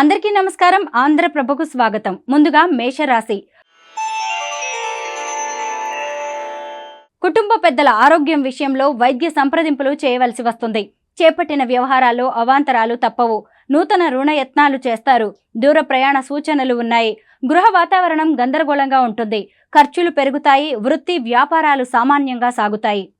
అందరికీ నమస్కారం. ఆంధ్రప్రభకు స్వాగతం. ముందుగా మేషరాశి. కుటుంబ పెద్దల ఆరోగ్యం విషయంలో వైద్య సంప్రదింపులు చేయవలసి వస్తుంది. చేపట్టిన వ్యవహారాల్లో అవాంతరాలు తప్పవు. నూతన రుణ యత్నాలు చేస్తారు. దూర ప్రయాణ సూచనలు ఉన్నాయి. గృహ వాతావరణం గందరగోళంగా ఉంటుంది. ఖర్చులు పెరుగుతాయి. వృత్తి వ్యాపారాలు సామాన్యంగా సాగుతాయి.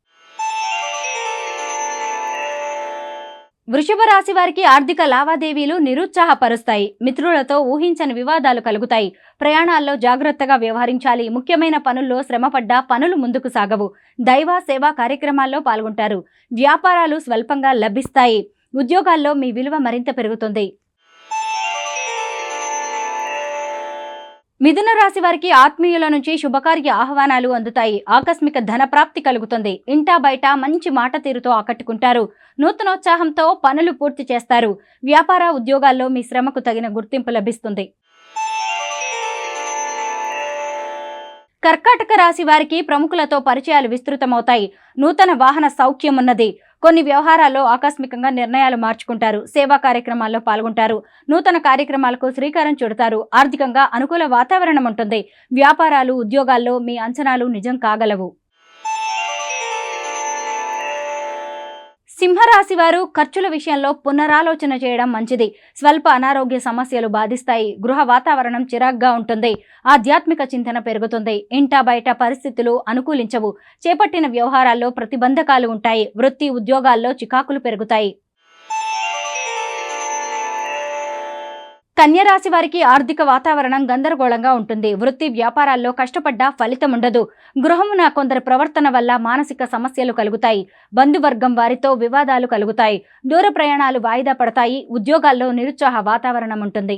వృషభ రాశి వారికి ఆర్థిక లావాదేవీలు నిరుత్సాహపరుస్తాయి. మిత్రులతో ఊహించని వివాదాలు కలుగుతాయి. ప్రయాణాల్లో జాగ్రత్తగా వ్యవహరించాలి. ముఖ్యమైన పనుల్లో శ్రమపడ్డా పనులు ముందుకు సాగవు. దైవ సేవా కార్యక్రమాల్లో పాల్గొంటారు. వ్యాపారాలు స్వల్పంగా లభిస్తాయి. ఉద్యోగాల్లో మీ విలువ మరింత పెరుగుతుంది. మిథున రాశి వారికి ఆత్మీయుల నుంచి శుభకార్య ఆహ్వానాలు అందుతాయి. ఆకస్మిక ధన ప్రాప్తి కలుగుతుంది. ఇంటా బయట మంచి మాట తీరుతో ఆకట్టుకుంటారు. నూతనోత్సాహంతో పనులు పూర్తి చేస్తారు. వ్యాపార ఉద్యోగాల్లో మీ శ్రమకు తగిన గుర్తింపు లభిస్తుంది. కర్కాటక రాశి వారికి ప్రముఖులతో పరిచయాలు విస్తృతమవుతాయి. నూతన వాహన సౌఖ్యం ఉన్నది. కొన్ని వ్యవహారాల్లో ఆకస్మికంగా నిర్ణయాలు మార్చుకుంటారు. సేవా కార్యక్రమాల్లో పాల్గొంటారు. నూతన కార్యక్రమాలకు శ్రీకారం చుడతారు. ఆర్థికంగా అనుకూల వాతావరణం ఉంటుంది. వ్యాపారాలు ఉద్యోగాల్లో మీ అంచనాలు నిజం కాగలవు. సింహరాశి వారు ఖర్చుల విషయంలో పునరాలోచన చేయడం మంచిది. స్వల్ప అనారోగ్య సమస్యలు బాధిస్తాయి. గృహ వాతావరణం చిరాగ్గా ఉంటుంది. ఆధ్యాత్మిక చింతన పెరుగుతుంది. ఇంట బయట పరిస్థితులు అనుకూలించవు. చేపట్టిన వ్యవహారాల్లో ప్రతిబంధకాలు ఉంటాయి. వృత్తి ఉద్యోగాల్లో చికాకులు పెరుగుతాయి. కన్యరాశి వారికి ఆర్థిక వాతావరణం గందరగోళంగా ఉంటుంది. వృత్తి వ్యాపారాల్లో కష్టపడ్డా ఫలితం ఉండదు. గృహమున కొందరి ప్రవర్తన వల్ల మానసిక సమస్యలు కలుగుతాయి. బంధువర్గం వారితో వివాదాలు కలుగుతాయి. దూర ప్రయాణాలు వాయిదా పడతాయి. ఉద్యోగాల్లో నిరుత్సాహ వాతావరణం ఉంటుంది.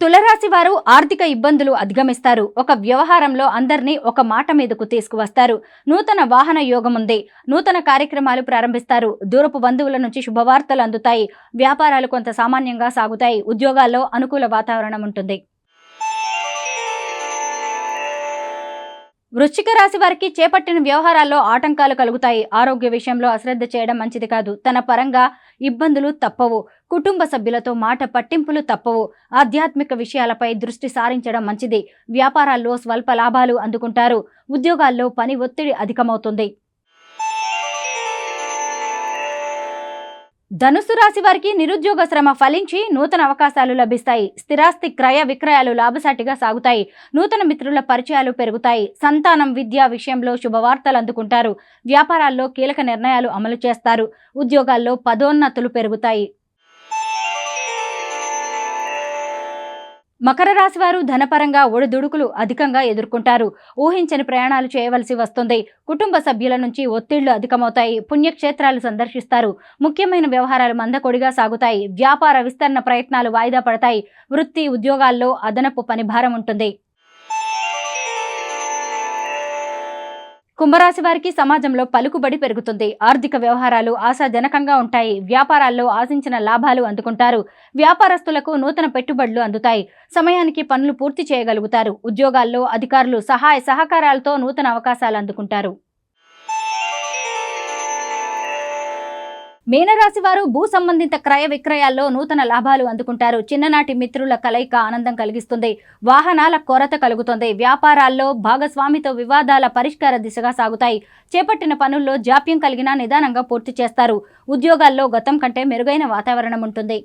తులరాశి వారు ఆర్థిక ఇబ్బందులు అధిగమిస్తారు. ఒక వ్యవహారంలో అందరినీ ఒక మాట మీదకు తీసుకువస్తారు. నూతన వాహన యోగం ఉంది. నూతన కార్యక్రమాలు ప్రారంభిస్తారు. దూరపు బంధువుల నుంచి శుభవార్తలు అందుతాయి. వ్యాపారాలు కొంత సామాన్యంగా సాగుతాయి. ఉద్యోగాల్లో అనుకూల వాతావరణం ఉంటుంది. వృశ్చిక రాశి వారికి చేపట్టిన వ్యవహారాల్లో ఆటంకాలు కలుగుతాయి. ఆరోగ్య విషయంలో అశ్రద్ధ చేయడం మంచిది కాదు. తన పరంగా ఇబ్బందులు తప్పవు. కుటుంబ సభ్యులతో మాట పట్టింపులు తప్పవు. ఆధ్యాత్మిక విషయాలపై దృష్టి సారించడం మంచిది. వ్యాపారాల్లో స్వల్ప లాభాలు అందుకుంటారు. ఉద్యోగాల్లో పని ఒత్తిడి అధికమవుతుంది. ధనుసు రాశి వారికి నిరుద్యోగ శ్రమ ఫలించి నూతన అవకాశాలు లభిస్తాయి. స్థిరాస్తి క్రయ విక్రయాలు లాభసాటిగా సాగుతాయి. నూతన మిత్రుల పరిచయాలు పెరుగుతాయి. సంతానం విద్య విషయంలో శుభవార్తలు అందుకుంటారు. వ్యాపారాల్లో కీలక నిర్ణయాలు అమలు చేస్తారు. ఉద్యోగాల్లో పదోన్నతులు పెరుగుతాయి. మకర రాశి వారు ధనపరంగా ఒడిదుడుకులు అధికంగా ఎదుర్కొంటారు. ఊహించని ప్రయాణాలు చేయవలసి వస్తుంది. కుటుంబ సభ్యుల నుంచి ఒత్తిళ్ళు అధికమవుతాయి. పుణ్యక్షేత్రాలు సందర్శిస్తారు. ముఖ్యమైన వ్యవహారాలు మందకొడిగా సాగుతాయి. వ్యాపార విస్తరణ ప్రయత్నాలు వాయిదా పడతాయి. వృత్తి ఉద్యోగాల్లో అదనపు పని భారం ఉంటుంది. కుంభరాశి వారికి సమాజంలో పలుకుబడి పెరుగుతుంది. ఆర్థిక వ్యవహారాలు ఆశాజనకంగా ఉంటాయి. వ్యాపారాల్లో ఆశించిన లాభాలు అందుకుంటారు. వ్యాపారస్తులకు నూతన పెట్టుబడులు అందుతాయి. సమయానికి పనులు పూర్తి చేయగలుగుతారు. ఉద్యోగాల్లో అధికారులు సహాయ సహకారాలతో నూతన అవకాశాలు అందుకుంటారు. మీనరాశి వారు భూ సంబంధిత క్రయ విక్రయాల్లో నూతన లాభాలు అందుకుంటారు. చిన్ననాటి మిత్రుల కలయిక ఆనందం కలిగిస్తుంది. వాహనాల కొరత కలుగుతుంది. వ్యాపారాల్లో భాగస్వామితో వివాదాల పరిష్కార దిశగా సాగుతాయి. చేపట్టిన పనుల్లో జాప్యం కలిగినా నిదానంగా పూర్తి చేస్తారు. ఉద్యోగాల్లో గతం కంటే మెరుగైన వాతావరణం ఉంటుంది.